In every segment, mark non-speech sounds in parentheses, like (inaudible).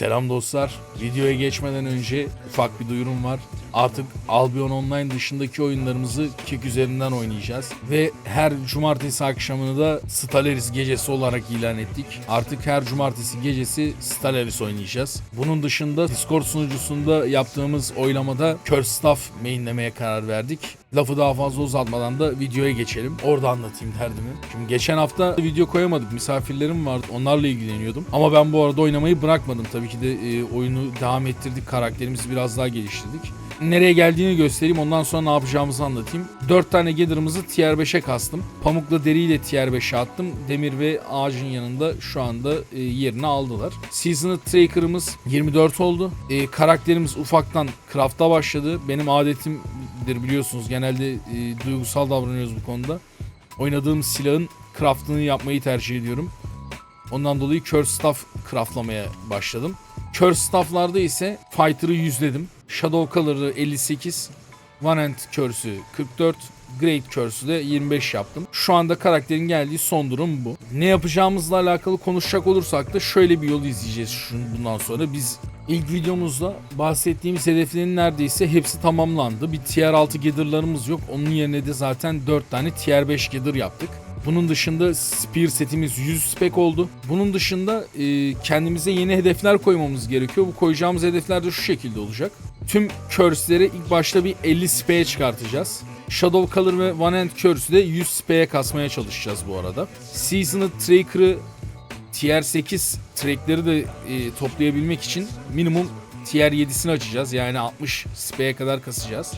Selam dostlar. Videoya geçmeden önce ufak bir duyurum var. Artık Albion Online dışındaki oyunlarımızı Kick üzerinden oynayacağız. Ve her cumartesi akşamını da Stellaris gecesi olarak ilan ettik. Artık her cumartesi gecesi Stellaris oynayacağız. Bunun dışında Discord sunucusunda yaptığımız oylamada Curse Staff mainlemeye karar verdik. Lafı daha fazla uzatmadan da videoya geçelim. Orada anlatayım derdimi. Şimdi geçen hafta video koyamadık. Misafirlerim vardı. Onlarla ilgileniyordum. Ama ben bu arada oynamayı bırakmadım. Tabii ki de e, oyunu devam ettirdik. Karakterimizi biraz daha geliştirdik. Nereye geldiğini göstereyim. Ondan sonra ne yapacağımızı anlatayım. 4 tane Gather'ımızı tier 5'e kastım. Pamukla deriyi de tier 5'e attım. Demir ve ağacın yanında şu anda e, yerini aldılar. Seasoned Tracker'ımız 24 oldu. E, karakterimiz ufaktan craft'a başladı. Benim adetimdir biliyorsunuz. Genelde e, duygusal davranıyoruz bu konuda. Oynadığım silahın craft'ını yapmayı tercih ediyorum. Ondan dolayı Curse Staff craftlamaya başladım. Curse Staff'larda ise Fighter'ı yüzledim. Shadow Color'ı 58, One Hand Curse'ü 44, Great Curse'ü de 25 yaptım. Şu anda karakterin geldiği son durum bu. Ne yapacağımızla alakalı konuşacak olursak da şöyle bir yol izleyeceğiz şun- bundan sonra. Biz ilk videomuzda bahsettiğimiz hedeflerin neredeyse hepsi tamamlandı. Bir tier 6 gather'larımız yok. Onun yerine de zaten 4 tane tier 5 gather yaptık. Bunun dışında Spear setimiz 100 spek oldu. Bunun dışında e, kendimize yeni hedefler koymamız gerekiyor. Bu koyacağımız hedefler de şu şekilde olacak. Tüm curse'leri ilk başta bir 50 speye çıkartacağız. Shadow Color ve One Hand Curse'ü de 100 speye kasmaya çalışacağız bu arada. Seasoned Tracker'ı Tier 8 trackleri de e, toplayabilmek için minimum Tier 7'sini açacağız. Yani 60 speye kadar kasacağız.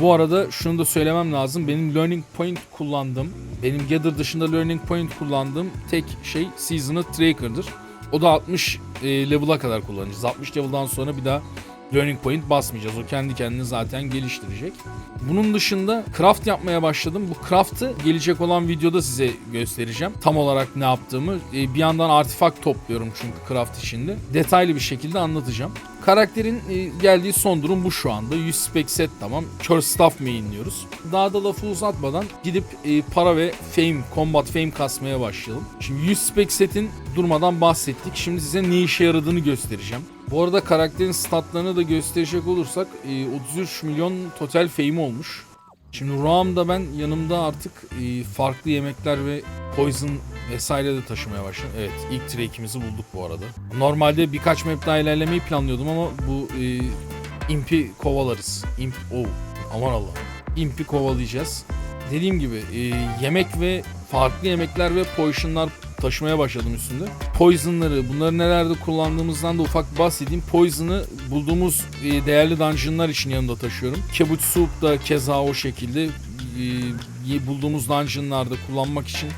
Bu arada şunu da söylemem lazım. Benim learning point kullandığım, benim gather dışında learning point kullandığım tek şey Seasoned Tracker'dır. O da 60 e, level'a kadar kullanacağız. 60 level'dan sonra bir daha learning point basmayacağız. O kendi kendini zaten geliştirecek. Bunun dışında craft yapmaya başladım. Bu craft'ı gelecek olan videoda size göstereceğim. Tam olarak ne yaptığımı. E, bir yandan artifak topluyorum çünkü craft içinde. Detaylı bir şekilde anlatacağım. Karakterin e, geldiği son durum bu şu anda. 100 spec set tamam. Curse Staff mainliyoruz. Daha da lafı uzatmadan gidip e, para ve fame, combat fame kasmaya başlayalım. Şimdi 100 spec setin durmadan bahsettik. Şimdi size ne işe yaradığını göstereceğim. Bu arada karakterin statlarını da gösterecek olursak e, 33 milyon total fame olmuş. Şimdi Roam'da ben yanımda artık e, farklı yemekler ve poison vesaire de taşımaya başladım. Evet ilk track'imizi bulduk bu arada. Normalde birkaç map daha ilerlemeyi planlıyordum ama bu e, impi kovalarız. Imp, oh aman Allah. Impi kovalayacağız. Dediğim gibi e, yemek ve farklı yemekler ve potionlar taşımaya başladım üstünde. Poison'ları bunları nelerde kullandığımızdan da ufak bahsedeyim. Poison'ı bulduğumuz e, değerli dungeon'lar için yanımda taşıyorum. Kebut da keza o şekilde e, bulduğumuz dungeon'larda kullanmak için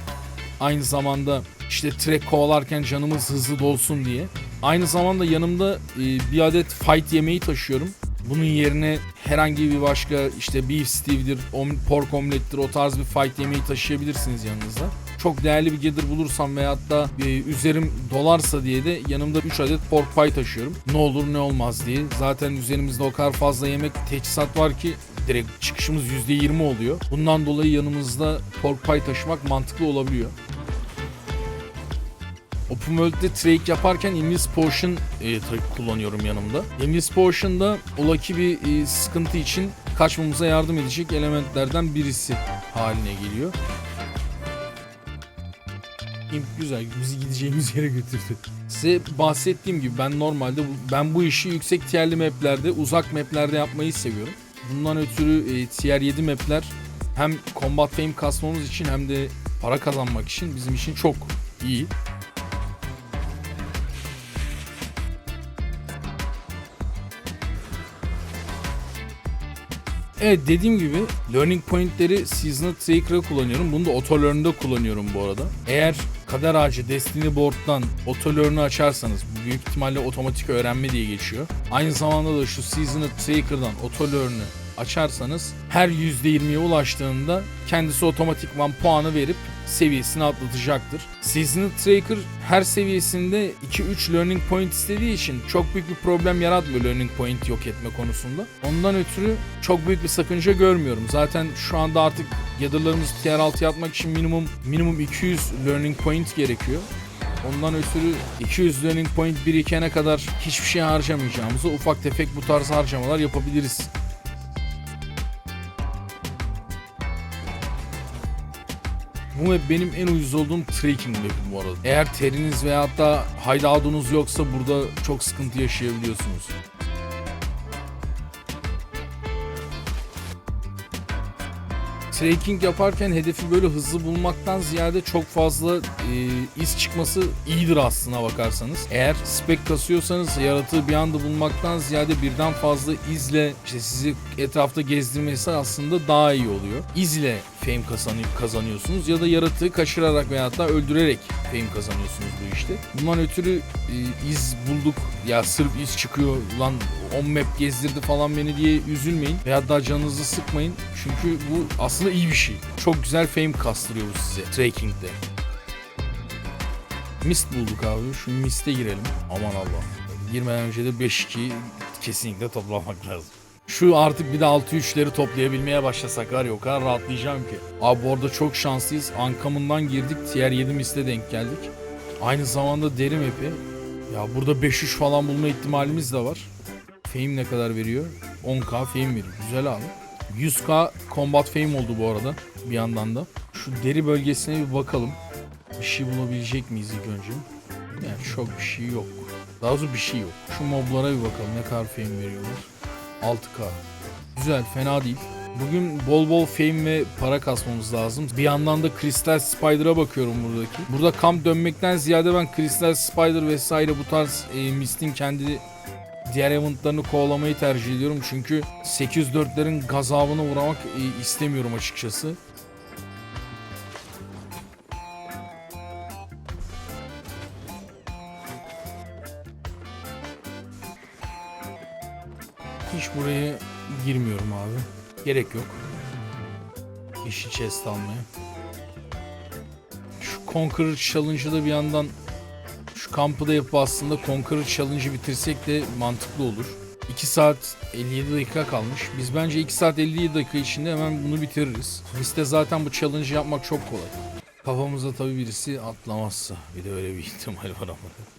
aynı zamanda işte trek kovalarken canımız hızlı dolsun diye. Aynı zamanda yanımda e, bir adet fight yemeği taşıyorum. Bunun yerine herhangi bir başka işte beef stew'dir, om- pork omlettir o tarz bir fight yemeği taşıyabilirsiniz yanınızda. Çok değerli bir gather bulursam veyahut da e, üzerim dolarsa diye de yanımda 3 adet pork pie taşıyorum. Ne olur ne olmaz diye. Zaten üzerimizde o kadar fazla yemek teçhizat var ki direkt çıkışımız %20 oluyor. Bundan dolayı yanımızda pork pie taşımak mantıklı olabiliyor. Open World'de trade yaparken Invis Potion e, kullanıyorum yanımda. Invis Potion'da olaki bir e, sıkıntı için kaçmamıza yardım edecek elementlerden birisi haline geliyor. Güzel bizi gideceğimiz yere götürdü. Size bahsettiğim gibi ben normalde ben bu işi yüksek tierli maplerde, uzak maplerde yapmayı seviyorum. Bundan ötürü e, tier 7 mapler hem combat fame kasmamız için hem de para kazanmak için bizim için çok iyi. Evet dediğim gibi learning pointleri Seasonal Tracker'a kullanıyorum. Bunu da Auto Learn'da kullanıyorum bu arada. Eğer Kader Ağacı Destiny Board'dan Auto Learn'ı açarsanız büyük ihtimalle otomatik öğrenme diye geçiyor. Aynı zamanda da şu Seasonal Tracker'dan Auto Learn'ı açarsanız her %20'ye ulaştığında kendisi otomatikman puanı verip seviyesini atlatacaktır. Seasonal Tracker her seviyesinde 2-3 learning point istediği için çok büyük bir problem yaratmıyor learning point yok etme konusunda. Ondan ötürü çok büyük bir sakınca görmüyorum. Zaten şu anda artık gather'larımızı tier 6 yapmak için minimum minimum 200 learning point gerekiyor. Ondan ötürü 200 learning point birikene kadar hiçbir şey harcamayacağımızı ufak tefek bu tarz harcamalar yapabiliriz. Bu map benim en uyuz olduğum trekking map'i bu arada. Eğer teriniz veyahut da hideout'unuz yoksa burada çok sıkıntı yaşayabiliyorsunuz. Trekking yaparken hedefi böyle hızlı bulmaktan ziyade çok fazla e, iz çıkması iyidir aslına bakarsanız. Eğer spek kasıyorsanız yaratığı bir anda bulmaktan ziyade birden fazla izle işte sizi etrafta gezdirmesi aslında daha iyi oluyor. İzle fame kazanı- kazanıyorsunuz ya da yaratığı kaçırarak veyahut da öldürerek fame kazanıyorsunuz bu işte. Bundan ötürü e, iz bulduk ya sırf iz çıkıyor lan on map gezdirdi falan beni diye üzülmeyin veya da canınızı sıkmayın. Çünkü bu aslında iyi bir şey. Çok güzel fame kastırıyor bu size trekkingde. Mist bulduk abi. Şu miste girelim. Aman Allah. Girmeden önce de 5-2 kesinlikle toplamak lazım. Şu artık bir de 6-3'leri toplayabilmeye başlasak var ya o rahatlayacağım ki. Abi bu arada çok şanslıyız. Ankamından girdik. Tier 7 miste denk geldik. Aynı zamanda deri map'i. Ya burada 5-3 falan bulma ihtimalimiz de var. Fame ne kadar veriyor? 10k fame veriyor. Güzel abi. 100k combat fame oldu bu arada bir yandan da. Şu deri bölgesine bir bakalım. Bir şey bulabilecek miyiz ilk önce? Yani çok bir şey yok. Daha doğrusu bir şey yok. Şu moblara bir bakalım ne kadar fame veriyorlar. 6k. Güzel fena değil. Bugün bol bol fame ve para kasmamız lazım. Bir yandan da Crystal Spider'a bakıyorum buradaki. Burada kamp dönmekten ziyade ben Crystal Spider vesaire bu tarz e, Mist'in kendi diğer eventlarını kovalamayı tercih ediyorum. Çünkü 804'lerin gazabına uğramak e, istemiyorum açıkçası. Hiç buraya girmiyorum abi. Gerek yok. İşi chest almaya. Şu Conqueror Challenge'ı da bir yandan kampı da yapıp aslında Conqueror Challenge'ı bitirsek de mantıklı olur. 2 saat 57 dakika kalmış. Biz bence 2 saat 57 dakika içinde hemen bunu bitiririz. Liste zaten bu challenge'ı yapmak çok kolay. Kafamıza tabii birisi atlamazsa. Bir de öyle bir ihtimal var ama.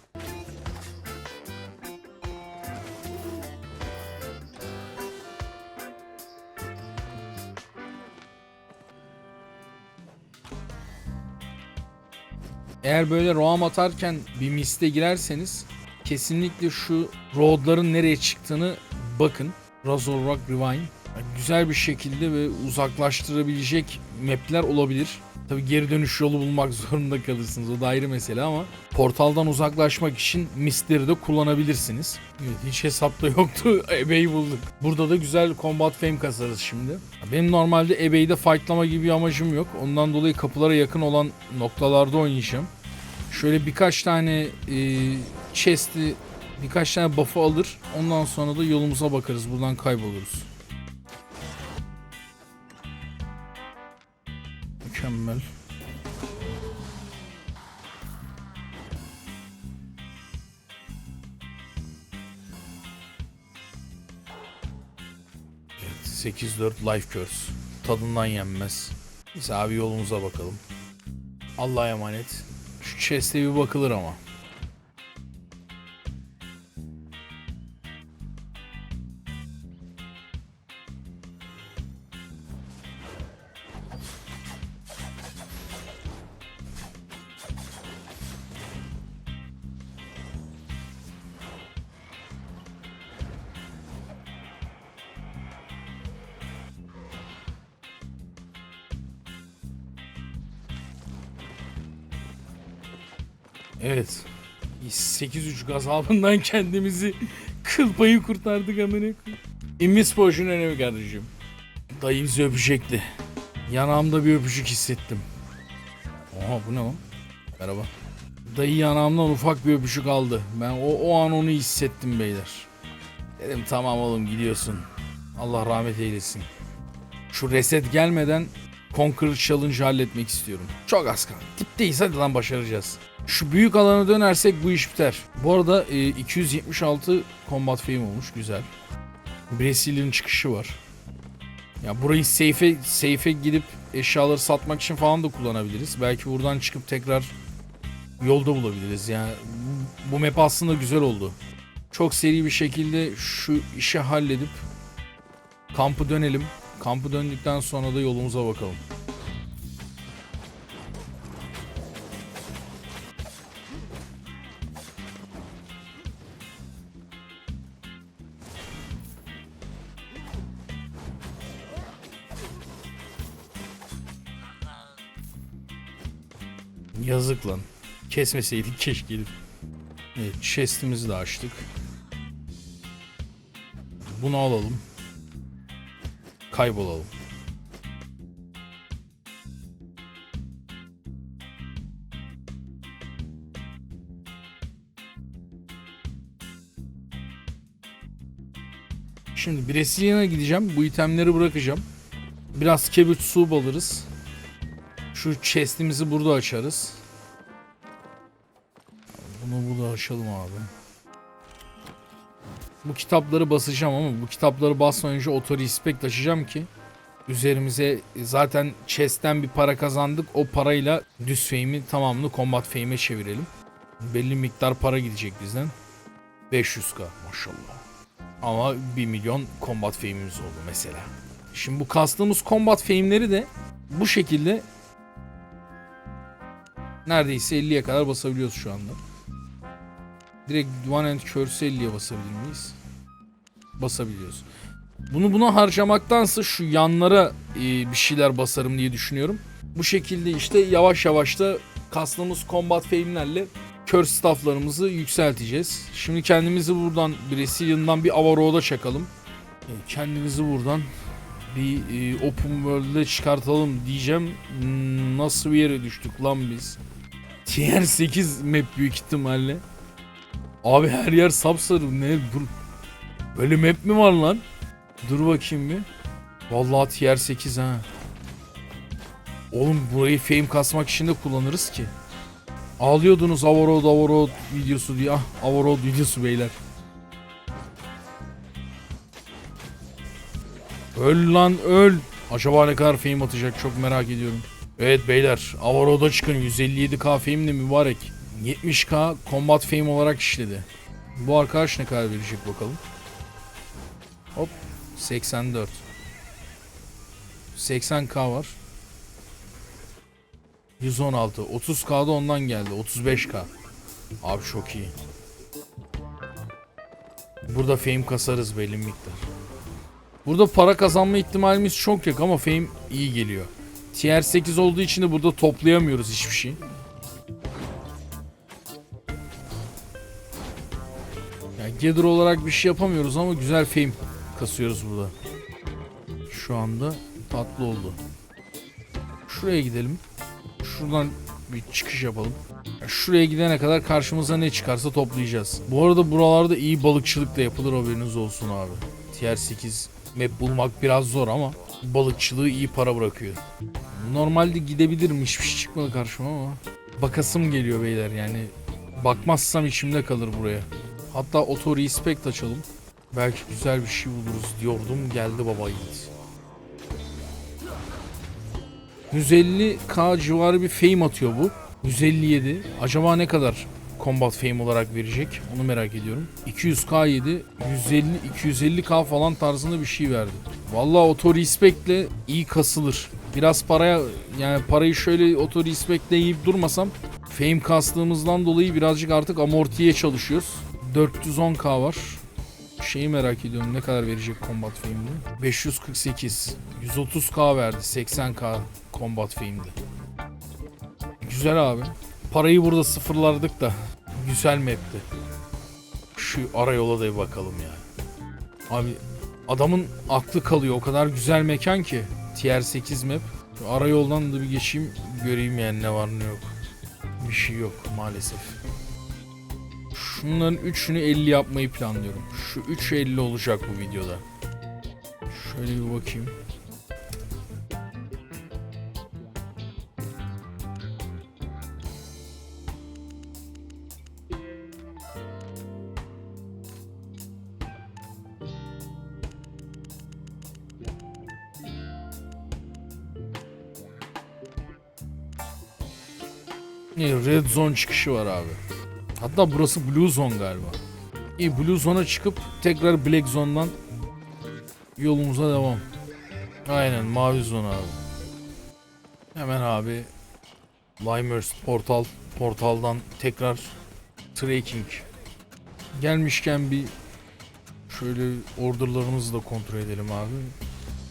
Eğer böyle roam atarken bir miste girerseniz kesinlikle şu roadların nereye çıktığını bakın. Razor Rock Rewind. Güzel bir şekilde ve uzaklaştırabilecek mapler olabilir. Tabi geri dönüş yolu bulmak (laughs) zorunda kalırsınız. O da ayrı mesele ama portaldan uzaklaşmak için mistleri de kullanabilirsiniz. Evet, hiç hesapta yoktu. (laughs) Ebe'yi bulduk. Burada da güzel combat fame kasarız şimdi. Benim normalde Ebe'yi fightlama gibi bir amacım yok. Ondan dolayı kapılara yakın olan noktalarda oynayacağım. Şöyle birkaç tane e, chest'i birkaç tane buff'ı alır. Ondan sonra da yolumuza bakarız. Buradan kayboluruz. Mükemmel. Evet, 8-4 life curse. Tadından yenmez. Biz abi yolumuza bakalım. Allah'a emanet. Chest'e bir bakılır ama. Evet. 8-3 gazabından kendimizi (laughs) kıl payı kurtardık amına. İmmis Potion önemi kardeşim. Dayı bizi öpecekti. Yanağımda bir öpücük hissettim. Oha bu ne lan? Merhaba. Dayı yanağımdan ufak bir öpücük aldı. Ben o, o an onu hissettim beyler. Dedim tamam oğlum gidiyorsun. Allah rahmet eylesin. Şu reset gelmeden Conqueror Challenge'ı halletmek istiyorum. Çok az kaldı. Dipteyiz hadi lan başaracağız. Şu büyük alana dönersek bu iş biter. Bu arada e, 276 combat fame olmuş güzel. Brazilian çıkışı var. Ya burayı safe'e safe'e gidip eşyaları satmak için falan da kullanabiliriz. Belki buradan çıkıp tekrar yolda bulabiliriz. Yani bu map aslında güzel oldu. Çok seri bir şekilde şu işi halledip kampı dönelim. Kampı döndükten sonra da yolumuza bakalım. Yazık lan. Kesmeseydik keşke. Evet, chest'imizi de açtık. Bunu alalım. Kaybolalım. Şimdi Brezilya'ya gideceğim. Bu itemleri bırakacağım. Biraz kebut su alırız. Şu chest'imizi burada açarız. Bunu burada açalım abi. Bu kitapları basacağım ama bu kitapları basmadan önce auto respect açacağım ki üzerimize zaten chest'ten bir para kazandık. O parayla düz fame'i tamamını combat fame'e çevirelim. Belli miktar para gidecek bizden. 500k maşallah. Ama 1 milyon combat fame'imiz oldu mesela. Şimdi bu kastığımız combat fame'leri de bu şekilde neredeyse 50'ye kadar basabiliyoruz şu anda. Direkt One Hand Curse 50'ye basabilir miyiz? Basabiliyoruz. Bunu buna harcamaktansa şu yanlara e, bir şeyler basarım diye düşünüyorum. Bu şekilde işte yavaş yavaş da kastığımız combat fame'lerle curse stafflarımızı yükselteceğiz. Şimdi kendimizi buradan Brazilian'dan bir Avaro'da çakalım. E, Kendimizi buradan bir e, open world'e çıkartalım diyeceğim. Nasıl bir yere düştük lan biz? Tier 8 map büyük ihtimalle. Abi her yer sapsarı. Ne dur. Böyle map mi var lan? Dur bakayım bir. Vallahi tier 8 ha. Oğlum burayı fame kasmak için de kullanırız ki. Ağlıyordunuz Avarod Avarod videosu diye. Ah Avarod videosu beyler. Öl lan öl. Acaba ne kadar fame atacak çok merak ediyorum. Evet beyler Avarod'a çıkın 157k fame de mübarek. 70k combat fame olarak işledi. Bu arkadaş ne kadar verecek bakalım. Hop 84. 80k var. 116. 30k'da ondan geldi. 35k. Abi çok iyi. Burada fame kasarız belli miktar. Burada para kazanma ihtimalimiz çok yok ama fame iyi geliyor. Tier 8 olduğu için de burada toplayamıyoruz hiçbir şey. Gather olarak bir şey yapamıyoruz ama güzel fame kasıyoruz burada. Şu anda tatlı oldu. Şuraya gidelim. Şuradan bir çıkış yapalım. Ya Şuraya gidene kadar karşımıza ne çıkarsa toplayacağız. Bu arada buralarda iyi balıkçılık da yapılır haberiniz olsun abi. Tier 8 map bulmak biraz zor ama balıkçılığı iyi para bırakıyor. Normalde gidebilirim hiçbir şey çıkmadı karşıma ama bakasım geliyor beyler yani bakmazsam içimde kalır buraya. Hatta auto respect açalım. Belki güzel bir şey buluruz diyordum geldi baba yiğit. 150k civarı bir fame atıyor bu. 157. Acaba ne kadar combat fame olarak verecek? Onu merak ediyorum. 200k yedi. 150 250k falan tarzında bir şey verdi. Vallahi auto respect'le iyi kasılır. Biraz paraya yani parayı şöyle auto respect'le yiyip durmasam fame kastığımızdan dolayı birazcık artık amortiye çalışıyoruz. 410k var. Şeyi merak ediyorum ne kadar verecek combat fame'de? 548. 130k verdi 80k combat fame'de. Güzel abi. Parayı burada sıfırlardık da güzel map'ti. Şu ara da bir bakalım ya. Abi adamın aklı kalıyor. O kadar güzel mekan ki. Tier 8 map. Ara yoldan da bir geçeyim göreyim yani ne var ne yok. Bir şey yok maalesef. Şunların üçünü 50 yapmayı planlıyorum. Şu 3 50 olacak bu videoda. Şöyle bir bakayım. Red zone çıkışı var abi. Hatta burası Blue Zone galiba. İyi Blue Zone'a çıkıp tekrar Black Zone'dan yolumuza devam. Aynen mavi zone abi. Hemen abi Limers portal portaldan tekrar trekking. Gelmişken bir şöyle orderlarımızı da kontrol edelim abi.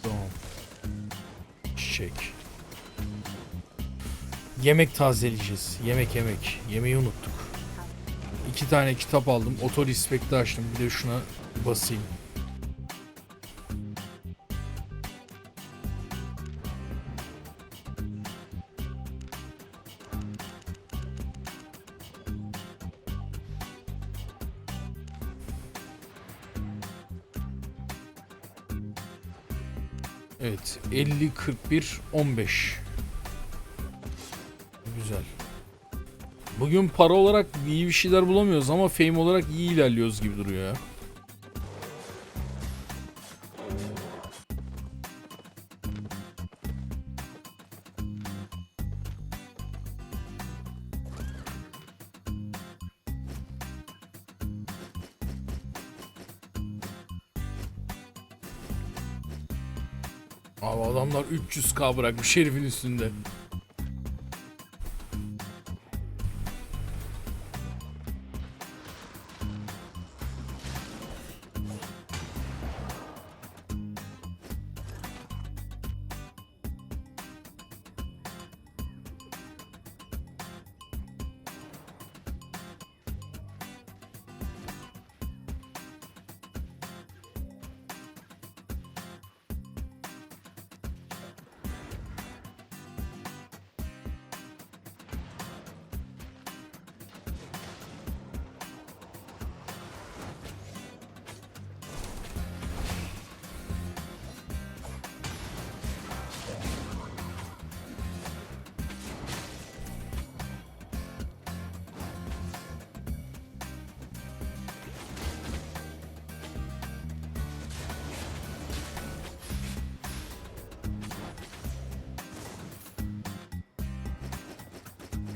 Tamam. Çiçek. Yemek tazeleyeceğiz. Yemek yemek. Yemeği unuttuk. İki tane kitap aldım. Oto Respect'i açtım. Bir de şuna basayım. Evet 50 41 15 Güzel. Bugün para olarak iyi bir şeyler bulamıyoruz ama fame olarak iyi ilerliyoruz gibi duruyor ya. Abi adamlar 300k bırakmış herifin üstünde.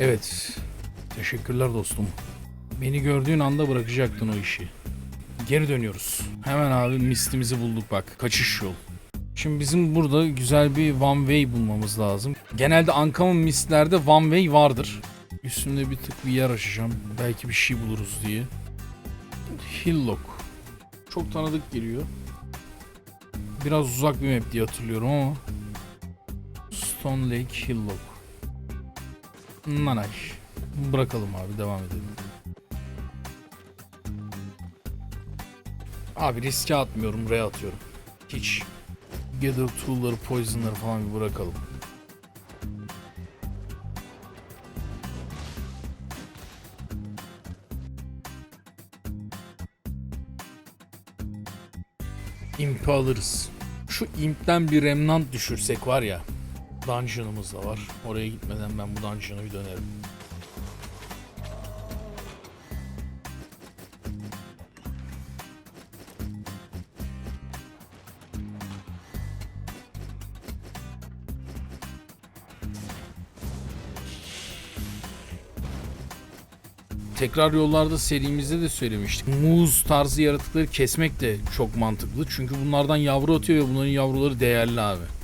Evet. Teşekkürler dostum. Beni gördüğün anda bırakacaktın o işi. Geri dönüyoruz. Hemen abi mistimizi bulduk bak. Kaçış yol. Şimdi bizim burada güzel bir one way bulmamız lazım. Genelde Uncommon mistlerde one way vardır. Üstümde bir tık bir yer açacağım. Belki bir şey buluruz diye. Hillock. Çok tanıdık geliyor. Biraz uzak bir map diye hatırlıyorum ama. Stone Lake Hillock. Nanay. Bırakalım abi devam edelim. Abi riske atmıyorum, re atıyorum. Hiç. Gather tool'ları, poison'ları falan bir bırakalım. Imp'i alırız. Şu imp'ten bir remnant düşürsek var ya. Dungeon'ımız da var. Oraya gitmeden ben bu dungeon'a bir dönerim. Tekrar yollarda serimizde de söylemiştik. Muz tarzı yaratıkları kesmek de çok mantıklı. Çünkü bunlardan yavru atıyor ve bunların yavruları değerli abi.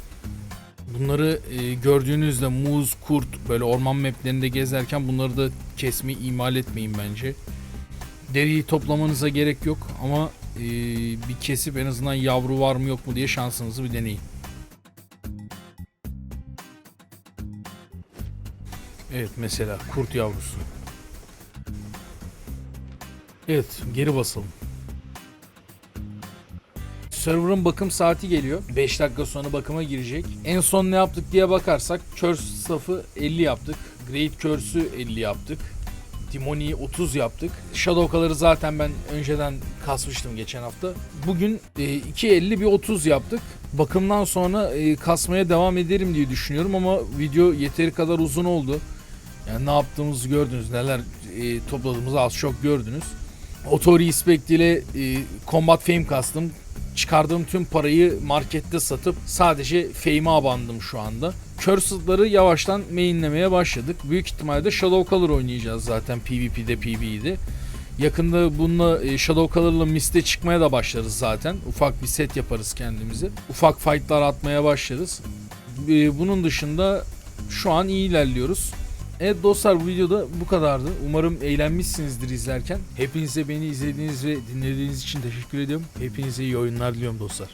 Bunları e, gördüğünüzde muz, kurt böyle orman maplerinde gezerken bunları da kesmeyi ihmal etmeyin bence. Deriyi toplamanıza gerek yok ama e, bir kesip en azından yavru var mı yok mu diye şansınızı bir deneyin. Evet mesela kurt yavrusu. Evet geri basalım. Server'ın bakım saati geliyor. 5 dakika sonra bakıma girecek. En son ne yaptık diye bakarsak Curse staff'ı 50 yaptık. Great Curse'ü 50 yaptık. Demoni'yi 30 yaptık. Shadow Color'ı zaten ben önceden kasmıştım geçen hafta. Bugün e, 2.50 bir 30 yaptık. Bakımdan sonra e, kasmaya devam ederim diye düşünüyorum ama video yeteri kadar uzun oldu. Yani ne yaptığımızı gördünüz, neler e, topladığımızı az çok gördünüz. Auto Respect ile e, Combat Fame kastım. Çıkardığım tüm parayı markette satıp sadece fame'e abandım şu anda. Cursed'ları yavaştan mainlemeye başladık. Büyük ihtimalle Shadow Color oynayacağız zaten PvP'de PvE'de. Yakında bununla e, Shadow Color'la Mist'e çıkmaya da başlarız zaten. Ufak bir set yaparız kendimize. Ufak fight'lar atmaya başlarız. E, Bunun dışında şu an iyi ilerliyoruz. Evet dostlar bu videoda bu kadardı. Umarım eğlenmişsinizdir izlerken. Hepinize beni izlediğiniz ve dinlediğiniz için teşekkür ediyorum. Hepinize iyi oyunlar diliyorum dostlar.